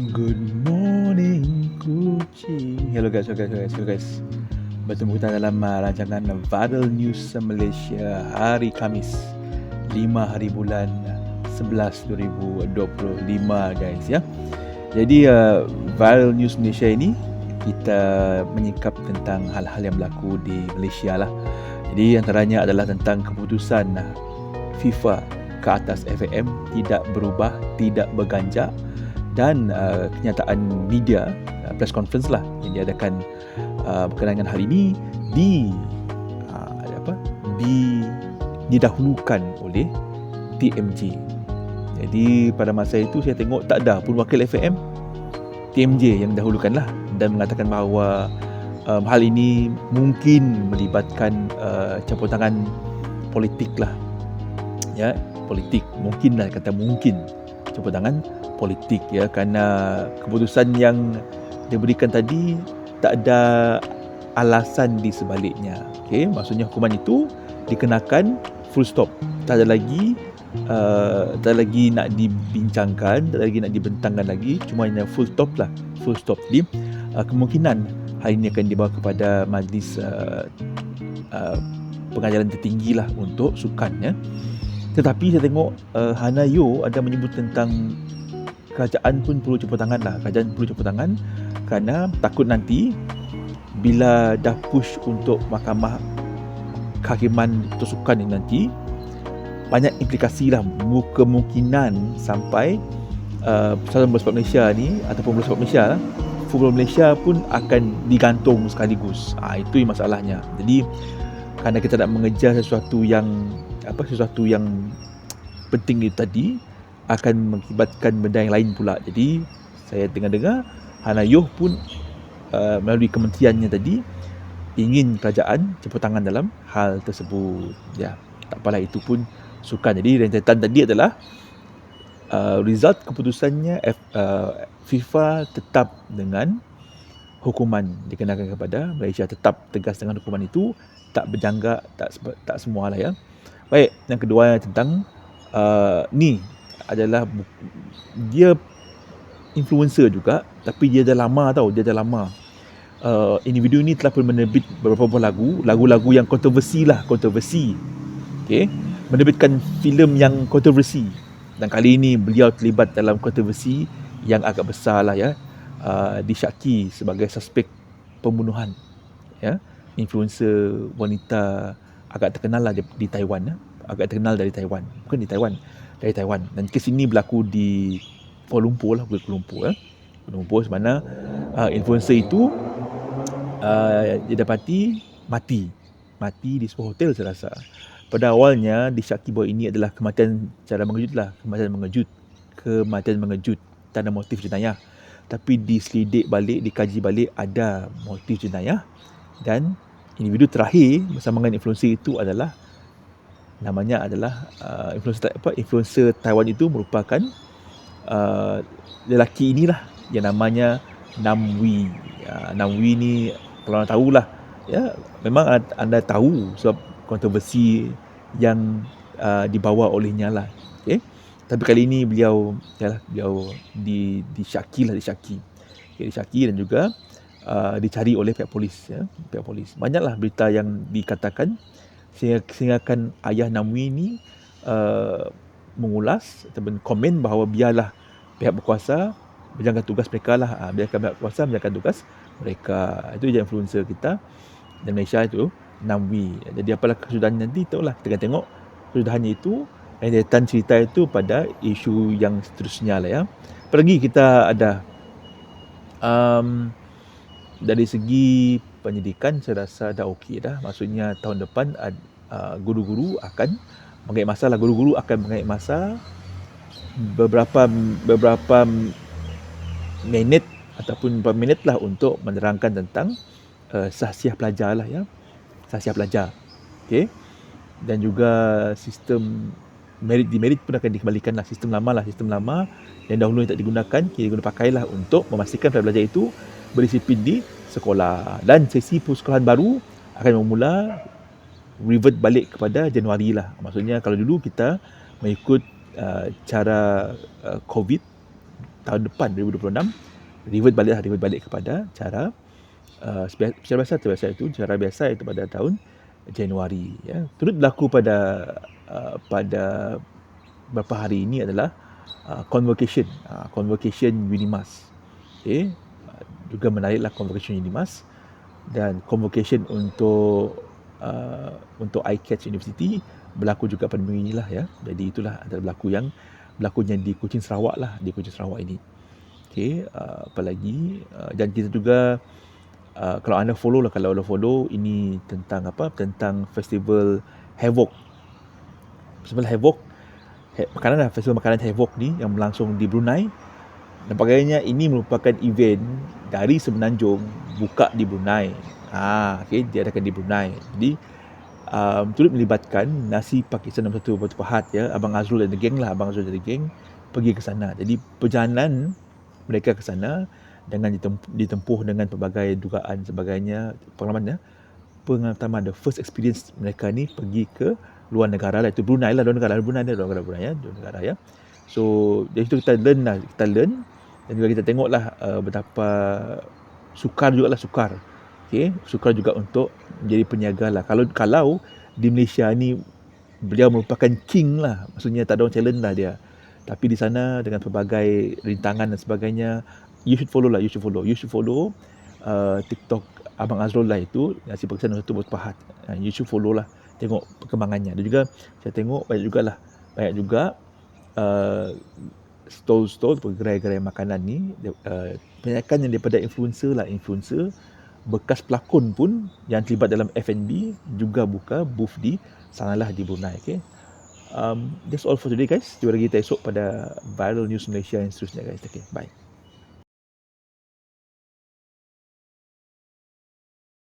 Good morning kucing Hello guys, hello guys, hello guys, hello guys. Bertemu kita dalam uh, rancangan Viral News Malaysia hari Kamis 5 hari bulan 11 2025 guys ya. Jadi uh, Viral News Malaysia ini kita menyingkap tentang hal-hal yang berlaku di Malaysia lah. Jadi antaranya adalah tentang keputusan uh, FIFA ke atas FAM tidak berubah, tidak berganjak dan uh, kenyataan media uh, press conference lah yang diadakan uh, berkenaan dengan hal ini di uh, apa? Di didahulukan oleh TMJ. Jadi pada masa itu saya tengok tak ada pun wakil FAM TMJ yang dahulukan lah dan mengatakan bahawa um, hal ini mungkin melibatkan uh, campur tangan politik lah. Ya politik mungkin lah kata mungkin. Campur tangan politik ya kerana keputusan yang diberikan tadi tak ada alasan di sebaliknya. Okey, maksudnya hukuman itu dikenakan full stop. Tak ada lagi uh, tak ada lagi nak dibincangkan, tak ada lagi nak dibentangkan lagi, cuma hanya full stop lah, full stop. Jadi uh, kemungkinan hal ini akan dibawa kepada majlis uh, uh, pengajaran tertinggi lah untuk sukan ya. Tetapi saya tengok uh, Hana Yo ada menyebut tentang kerajaan pun perlu campur tangan lah. Kerajaan perlu campur tangan kerana takut nanti bila dah push untuk mahkamah kehakiman tersukan ini nanti banyak implikasi lah kemungkinan sampai uh, Persatuan Bola Sepak Malaysia ni ataupun Bola Sepak Malaysia lah Football Malaysia pun akan digantung sekaligus. Ha, itu masalahnya. Jadi kerana kita nak mengejar sesuatu yang apa sesuatu yang penting itu tadi akan mengibatkan benda yang lain pula. Jadi saya dengar-dengar Hanayuh pun uh, melalui kementeriannya tadi ingin kerajaan campur tangan dalam hal tersebut. Ya, tak apalah itu pun sukan. Jadi rentetan tadi adalah uh, result keputusannya F, uh, FIFA tetap dengan hukuman dikenakan kepada Malaysia tetap tegas dengan hukuman itu tak berjangka tak tak semualah ya. Baik, yang kedua tentang uh, ni adalah dia influencer juga tapi dia dah lama tau dia dah lama. Uh, individu ni telah pun menerbit beberapa lagu lagu-lagu yang kontroversi lah kontroversi. Okay? Menerbitkan filem yang kontroversi. Dan kali ini beliau terlibat dalam kontroversi yang agak besar lah ya. Uh, disyaki sebagai suspek pembunuhan. Ya? Influencer wanita agak terkenal lah di, di Taiwan ya. Agak terkenal dari Taiwan. Bukan di Taiwan dari Taiwan. Dan kes ini berlaku di Kuala Lumpur lah Kuala Lumpur eh. Kuala Lumpur semana uh, influencer itu uh, dia dapati mati. Mati di sebuah hotel saya rasa. Pada awalnya disyaki bahawa ini adalah kematian cara mengejut lah. Kematian mengejut. Kematian mengejut. Tak ada motif jenayah. Tapi diselidik balik dikaji balik ada motif jenayah. Dan individu terakhir bersama dengan influencer itu adalah namanya adalah uh, influencer apa influencer Taiwan itu merupakan uh, lelaki inilah yang namanya Namwi. Uh, Namwi ni kalau anda tahulah ya memang anda tahu sebab kontroversi yang uh, dibawa olehnya lah. Okey. Tapi kali ini beliau ya lah, beliau di disyaki lah disyaki. Okay, disyaki dan juga uh, dicari oleh pihak polis ya, pihak polis. Banyaklah berita yang dikatakan sehingga, sehingga kan ayah Namwi ni uh, mengulas ataupun komen bahawa biarlah pihak berkuasa menjalankan tugas mereka lah. Uh, biarkan pihak berkuasa menjalankan tugas mereka. Itu je influencer kita dan Malaysia itu Namwi. Jadi apalah kesudahan nanti tahu lah. Kita akan tengok kesudahannya itu dan cerita itu pada isu yang seterusnya lah ya. Pergi kita ada? Um, dari segi penyidikan saya rasa dah okey dah. Maksudnya tahun depan uh, guru-guru akan mengait masa lah. Guru-guru akan mengait masa beberapa beberapa minit ataupun beberapa minit lah untuk menerangkan tentang uh, sahsiah pelajar lah ya. Sahsiah pelajar. Okey. Dan juga sistem merit di merit pun akan dikembalikan lah sistem lama lah sistem lama yang dahulu tak digunakan kini guna pakailah untuk memastikan pelajar itu berdisiplin di sekolah. Dan sesi persekolahan baru akan bermula revert balik kepada Januari lah. Maksudnya kalau dulu kita mengikut uh, cara uh, COVID tahun depan 2026 revert balik lah, revert balik kepada cara uh, secara biasa tu biasa itu cara biasa itu pada tahun Januari ya. Turut berlaku pada uh, pada beberapa hari ini adalah uh, convocation uh, convocation Unimas okey uh, juga menariklah convocation Unimas dan convocation untuk uh, untuk iCatch University berlaku juga pada minggu inilah ya. Jadi itulah ada berlaku yang berlakunya di Kuching Sarawak lah di Kuching Sarawak ini. Okey uh, apalagi uh, dan kita juga uh, kalau anda follow lah kalau anda follow ini tentang apa? Tentang festival Havoc. Festival Havoc makanan lah festival makanan Havoc ni yang berlangsung di Brunei dan bagainya ini merupakan event dari Semenanjung buka di Brunei. Ha, okay, diadakan di Brunei. Jadi um, turut melibatkan nasi Pakistan nombor satu Batu Pahat ya Abang Azrul dan geng lah Abang Azrul dan geng pergi ke sana. Jadi perjalanan mereka ke sana dengan ditempuh dengan pelbagai dugaan sebagainya pengalaman ya pengalaman the first experience mereka ni pergi ke luar negara lah. Itu Brunei lah luar negara Brunei dia luar negara Brunei ya luar negara ya so dari situ kita learn lah kita learn. Dan juga kita tengok lah uh, betapa sukar juga lah sukar. Okay? sukar juga untuk menjadi peniaga lah. Kalau kalau di Malaysia ni beliau merupakan king lah. Maksudnya tak ada orang challenge lah dia. Tapi di sana dengan pelbagai rintangan dan sebagainya you should follow lah you should follow. You should follow uh, TikTok Abang Azrul lah itu nasi Pakistan satu pahat. Uh, you should follow lah tengok perkembangannya. Dan juga saya tengok banyak jugalah. Banyak juga uh, stall-stall gerai-gerai makanan ni uh, banyakkan yang daripada influencer lah. Influencer bekas pelakon pun yang terlibat dalam F&B juga buka booth di sanalah di Brunei okay? um, that's all for today guys. Jumpa lagi kita esok pada viral news Malaysia yang seterusnya guys. Okay bye